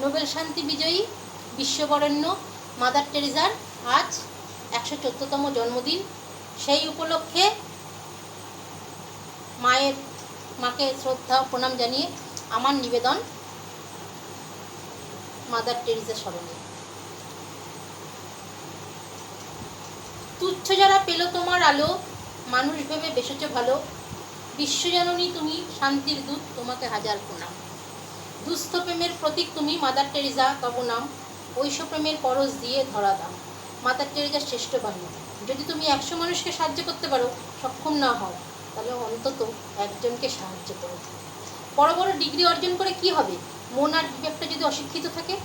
Nobel শান্তি বিজয়ী বিশ্ববরেণ্য mother টেরিজার আজ একশো চোদ্দতম জন্মদিন। সেই উপলক্ষে মায়ের, মাকে শ্রদ্ধা প্রণাম জানিয়ে আমার নিবেদন মাদার টেরিজা স্মরণে। তুচ্ছ যারা পেল তোমার আলো, মানুষ ভেবে বেসেছ ভালো। বিশ্বজননী তুমি শান্তির দূত, তোমাকে হাজার প্রণাম। দুস্থ প্রেমের প্রতীক তুমি, মাদার টেরিজা তব নাম। ঐশ প্রেমের পরশ দিয়ে ধরা দাম। মাদার টেরিজার শ্রেষ্ঠ বাণী। যদি তুমি একশো মানুষকে সাহায্য করতে পারো, সক্ষম না হও, তাহলে অন্তত একজনকে সাহায্য করো। বড় বড় ডিগ্রি অর্জন করে কি হবে? মন আর বিবেকটা যদি অশিক্ষিত থাকে,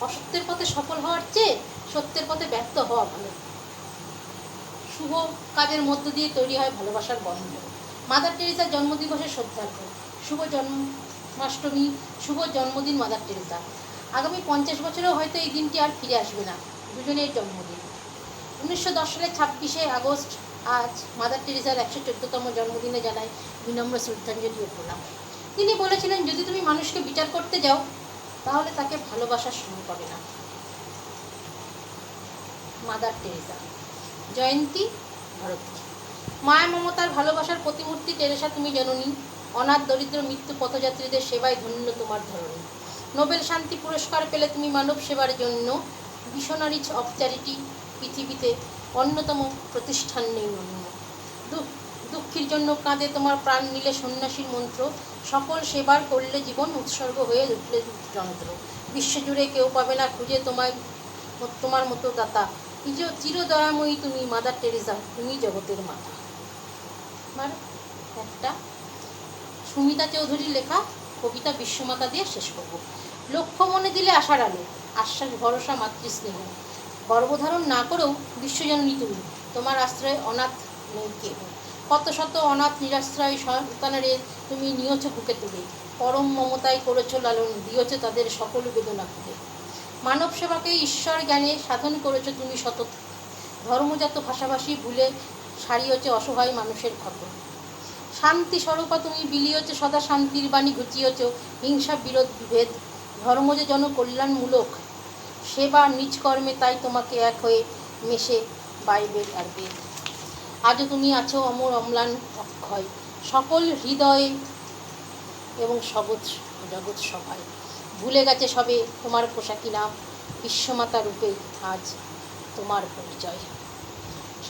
অসত্যের পথে সফল হওয়ার চেয়ে সত্যের পথে ব্যর্থ হওয়া ভালো। শুভ কাজের মধ্য দিয়ে তৈরি হয় ভালোবাসার বন্ধন। মাদার টেরিসার জন্মদিবসের শ্রদ্ধার্ঘ শুভ জন্মাষ্টমী শুভ জন্মদিন, মাদার টেরেসা। আগামী পঞ্চাশ বছরেও হয়তো এই দিনটি আর ফিরে আসবে না, দুজনের জন্মদিন। উনিশশো দশ সালের ছাব্বিশে আগস্ট, আজ মাদার টেরেসার একশো চোদ্দতম জন্মদিনে জানায় বিনম্র শ্রদ্ধাঞ্জলি প্রণাম। তিনি বলেছিলেন, যদি তুমি মানুষকে বিচার করতে যাও, তাহলে তাকে ভালোবাসার সময় পাবে না। Mother Teresa. জয়ন্তী ভারতী। মায়া মমতার ভালোবাসার প্রতিমূর্তি টেরেসা, তুমি জননী। অনাথ দরিদ্র মৃত্যু পথযাত্রীদের সেবায় ধন্য তোমার ধরনী। নোবেল শান্তি পুরস্কার পেলে তুমি মানব সেবার জন্য মিশনারি অফ চ্যারিটি পৃথিবীতে অন্যতম প্রতিষ্ঠান নেই অন্য। দুঃখীর জন্য কাঁদে তোমার প্রাণ নিলে সন্ন্যাসীর মন্ত্র। সকল সেবার করলে জীবন উৎসর্গ হয়ে উঠলে যন্ত্র। বিশ্বজুড়ে কেউ পাবে না খুঁজে তোমায়, তোমার মতো দাতা। চির চিরদয়াময়ী তুমি, মাদার টেরিজা তুমি জগতের মাতা। একটা সুমিতা চৌধুরীর লেখা কবিতা বিশ্বমাতা দিয়ে শেষ করব। লক্ষ্য মনে দিলে আশার আলো, আশ্বাস, ভরসা, মাতৃস্নেহ। গর্ভধারণ না করেও বিশ্বজননী তুমি। তোমার আশ্রয়ে অনাথ নেই কেহ। কত শত অনাথ নিরাশ্রয় সন্তানের তুমি নিয়েছ বুকে তুলে। পরম মমতায় করেছ লালন, দিয়েছ তাদের সকল বেদনা খুলে মানব সেবাকে ঈশ্বর জ্ঞানে সাধন করেছ তুমি সতত। ধর্মজাত ভাষাভাষী ভুলে সারিয়েছ অসহায় মানুষের ক্ষত। শান্তি স্বরূপা তুমি বিলিয়েছ, সদা শান্তির বাণী ঘুচিয়েছ, হিংসা, বিরোধ, বিভেদ, ধর্ম যে জনকল্যাণমূলক সেবা নিজ কর্মে তাই তোমাকে এক হয়ে মেশে বাইবেল আর বেদ। আজও তুমি আছো অমর অম্লান অক্ষয়, সকল হৃদয়ে এবং সবৎ জগৎ সভায়। ভুলে গেছে সবে তোমার পোশাকি নাম, বিশ্বমাতা রূপে আজ তোমার পরিচয়।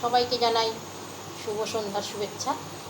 সবাইকে জানাই শুভ সন্ধ্যার শুভেচ্ছা।